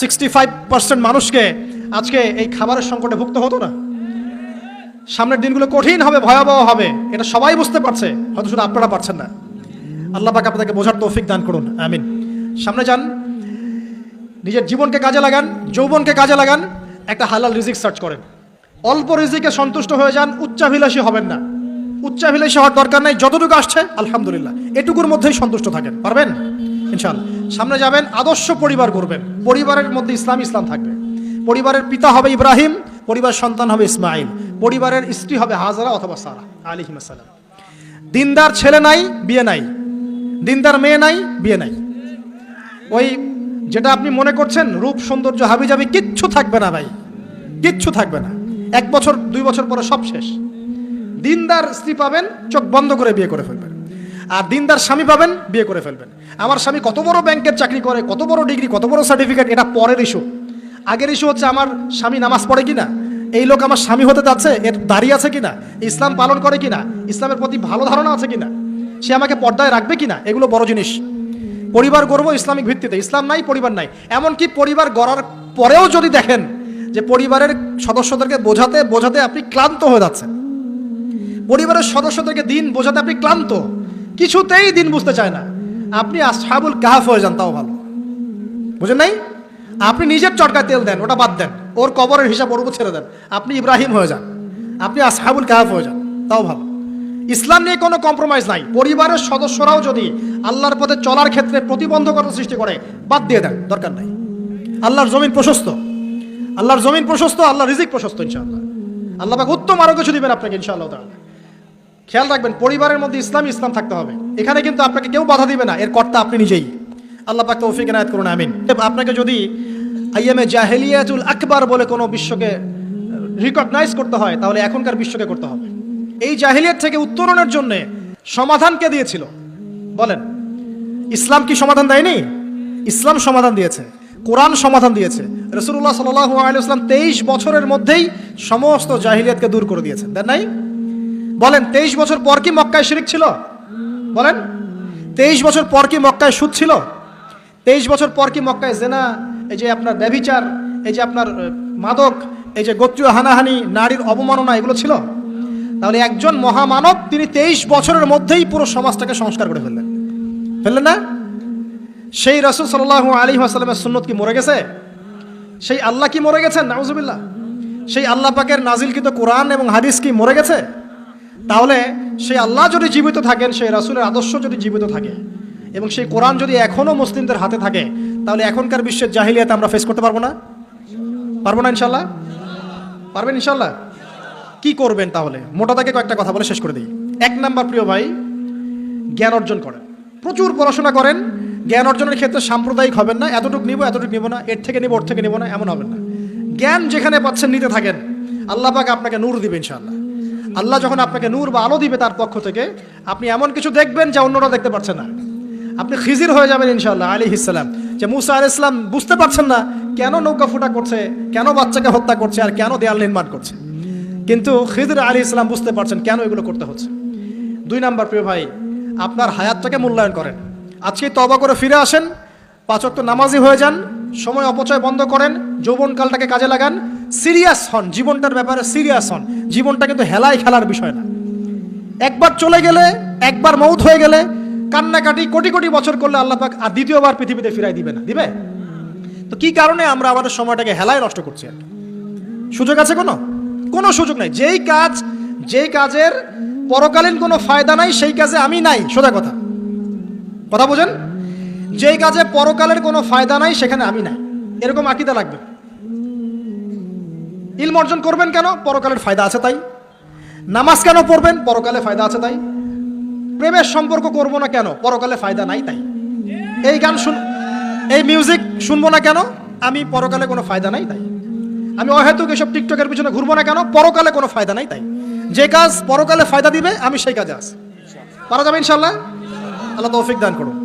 Sixty five percent মানুষকে আজকে এই খাবারের সংকটে ভুগতে হতো না। সামনের দিনগুলো কঠিন হবে, ভয়াবহ হবে, এটা সবাই বুঝতে পারছে, হয়তো শুধু আপনারা পারছেন না। আল্লাহ পাক আপনাদেরকে বোঝার তৌফিক দান করুন, আমিন। সামনে যান, নিজের জীবনকে কাজে লাগান, যৌবনকে কাজে লাগান, একটা হালাল রিজিক সার্চ করেন। অল্প রিজিকে সন্তুষ্ট হয়ে যান, উচ্চাভিলাষী হবেন না। উচ্চাভিলাষী হওয়ার দরকার নাই, যতটুকু আসছে, আলহামদুলিল্লাহ, এটুকুর মধ্যেই সন্তুষ্ট থাকেন, পারবেন? ইনশাআল্লাহ। সামনে যাবেন, আদর্শ পরিবার করবেন পরিবারের মধ্যে ইসলাম ইসলাম থাকবে। পরিবারের পিতা হবে ইব্রাহিম পরিবার সন্তান হবে ইসমাইল পরিবারের স্ত্রী হবে হাজারা অথবা সারা। আলিহিম আসসালাম। দিনদার ছেলে নাই, বিয়ে নাই। দিনদার মেয়ে নাই, বিয়ে নাই। ওই যেটা আপনি মনে করছেন, রূপ, সৌন্দর্য হাবি যাবি কিচ্ছু থাকবে না ভাই। কিচ্ছু থাকবে না। এক বছর, দুই বছর পরে সব শেষ। দিনদার স্ত্রী পাবেন, চোখ বন্ধ করে বিয়ে করে ফেলবেন। আর দিনদার স্বামী পাবেন, বিয়ে করে ফেলবেন। আমার স্বামী কত বড় ব্যাংকের চাকরি করে, কত বড় ডিগ্রি, কত বড় সার্টিফিকেট, এটা পরের ইস্যু আগের ইস্যু হচ্ছে আমার স্বামী নামাজ পড়ে কিনা, এই লোক আমার স্বামী হতে যাচ্ছে, এর দাঁড়িয়ে আছে কিনা, ইসলাম পালন করে কিনা, ইসলামের প্রতি ভালো ধারণা আছে কিনা, সে আমাকে পর্দায় রাখবে কিনা, এগুলো বড় জিনিস। পরিবার গড়বো ইসলামিক ভিত্তিতে, ইসলাম নাই, পরিবার নাই। এমনকি পরিবার গড়ার পরেও যদি দেখেন যে পরিবারের সদস্যদেরকে বোঝাতে বোঝাতে আপনি ক্লান্ত হয়ে যাচ্ছেন। পরিবারের সদস্যদেরকে দিন বোঝাতে আপনি ক্লান্ত। কিছুতেই দিন বুঝতে চায় না। আপনি আসহাবুল কাহাফ হয়ে যান, তাও ভালো। বুঝেন নাই? আপনি নিজের চটকায় তেল দেন, ওটা বাদ দেন। ওর কবরের হিসাব ওর উপর ছেড়ে দেন। আপনি ইব্রাহিম হয়ে যান। আপনি আসহাবুল কাহাফ হয়ে যান, তাও ভালো। ইসলাম নিয়ে কোনো কম্প্রোমাইজ নাই। পরিবারের সদস্যরাও যদি আল্লাহর পথে চলার ক্ষেত্রে প্রতিবন্ধকতা সৃষ্টি করে, বাদ দিয়ে দেন, দরকার নাই। আল্লাহর জমিন প্রশস্ত। আল্লাহর জমিন প্রশস্ত আল্লাহ রিজিক প্রশস্ত, ইনশাআল্লাহ। আল্লাহ উত্তম আরও কিছু দিবেন আপনাকে, ইনশাআল্লাহ তাআলা। খেয়াল রাখবেন, পরিবারের মধ্যে ইসলাম ইসলাম থাকতে হবে। এখানে কিন্তু আপনাকে কেউ বাধা দিবে না, এর কর্তা আপনি নিজেই। আল্লাহ পাক তৌফিক এনায়েত করুন, আমিন। আপনাকে যদি আইএমএ জাহেলিয়াতুল আকবার বলে কোনো বিশ্বকে রিকগনাইজ করতে হয়, তাহলে এখনকার বিশ্বকে করতে হবে। এই জাহেলিয়াত থেকে উত্তরণের জন্য সমাধান কে দিয়েছিল? বলেন, ইসলাম কি সমাধান দেয়নি? ইসলাম সমাধান দিয়েছে, কোরআন সমাধান দিয়েছে। রসুল্লাহ সাল্লাম তেইশ বছরের মধ্যেই সমস্ত জাহিলিয়াতকে দূর করে দিয়েছেন, দেন নাই? বলেন, তেইশ বছর পর কি মক্কায় শিরিক ছিল? বলেন, তেইশ বছর পর কি মক্কায় সুদ ছিল? তেইশ বছর পর কি মক্কায় জেনা, এই যে আপনার ব্যভিচার, এই যে আপনার মাদক, এই যে গোত্রীয় হানাহানি, নারীর অবমাননা, এগুলো ছিল? তাহলে একজন মহামানব, তিনি তেইশ বছরের মধ্যেই পুরো সমাজটাকে সংস্কার করে ফেললেন। ফেললেন না? সেই রসুল সাল্লাহ আলী আসালামের সুন্নত কি মরে গেছে? সেই আল্লাহ কি মরে গেছেন? নাউজুবিল্লাহ। সেই আল্লাহ পাকের নাজিলকৃত কোরআন এবং হাদিস কি মরে গেছে? তাহলে সেই আল্লাহ যদি জীবিত থাকেন, সেই রাসুলের আদর্শ যদি জীবিত থাকে এবং সেই কোরআন যদি এখনও মুসলিমদের হাতে থাকে, তাহলে এখনকার বিশ্বের জাহিলিয়াত আমরা ফেস করতে পারব না? পারব না ইনশাল্লাহ পারবেন ইনশাল্লাহ কি করবেন তাহলে? মোটা তাকে কয়েকটা কথা বলে শেষ করে দিই। এক নাম্বার প্রিয় ভাই, জ্ঞান অর্জন করেন। প্রচুর পড়াশোনা করেন, জ্ঞান অর্জনের ক্ষেত্রে সাম্প্রদায়িক হবেন না, এতটুকু নিব এতটুকু নিব না, এর থেকে নিব, ওর থেকে নিব না, এমন হবেন না। জ্ঞান যেখানে পাচ্ছেন, নিতে থাকেন। আল্লাহ পাক আপনাকে নূর দিবে ইনশাআল্লাহ। আল্লাহ যখন আপনাকে নূর বা আলো দিবে তার পক্ষ থেকে, আপনি এমন কিছু দেখবেন যা অন্যরা দেখতে পারছে না। আপনি খিজির হয়ে যাবেন ইনশাল্লাহ আলী ইসলাম যে মুসা আল ইসলাম বুঝতে পারছেন না কেন নৌকা ফুটা করছে, কেন বাচ্চাকে হত্যা করছে আর কেন দেয়াল নির্মাণ করছে। কিন্তু খিজির আলী ইসলাম বুঝতে পারছেন কেন এগুলো করতে হচ্ছে। দুই নাম্বার প্রিয় ভাই, আপনার হায়াতটাকে মূল্যায়ন করেন। আজকে তবা করে ফিরে আসেন পাঁচক নামাজি হয়ে যান, সময় অপচয় বন্ধ করেন, যৌবনকালটাকে কাজে লাগান সিরিয়াস হন, জীবনটার ব্যাপারে সিরিয়াস হন। জীবনটা কিন্তু হেলায় খেলার বিষয় না। একবার চলে গেলে, একবার মৌত হয়ে গেলে কান্নাকাটি, কোটি কোটি বছর করলে আল্লাহ পাক আর দ্বিতীয়বার পৃথিবীতে ফিরাই দিবে না। দিবে? তো কি কারণে আমরা আমাদের সময়টাকে হেলায় নষ্ট করছি আর সুযোগ আছে কোনো? কোনো সুযোগ নাই। যেই কাজ, যেই কাজের পরকালীন কোনো ফায়দা নাই, সেই কাজে আমি নাই, সোজা কথা। কথা বোঝেন? যেই কাজে পরকালের কোনো ফায়দা নাই, সেখানে আমি নাই। এরকম আকিদা লাগবে। ইলম অর্জন করবেন কেন? পরকালের ফায়দা আছে তাই। নামাজ কেন পড়বেন? পরকালে ফায়দা আছে তাই। প্রেমের সম্পর্ক করব না কেন? পরকালে ফায়দা নাই তাই। এই গান শুন, এই মিউজিক শুনব না কেন? আমি পরকালে কোনো ফায়দা নাই তাই। আমি অহেতুক এসব টিকটকের পিছনে ঘুরবো না কেন? পরকালে কোনো ফায়দা নাই তাই। যে কাজ পরকালে ফায়দা দিবে, আমি সেই কাজে আছি। পারা যাবে ইনশাল্লাহ আল্লাহ তৌফিক দান করুন।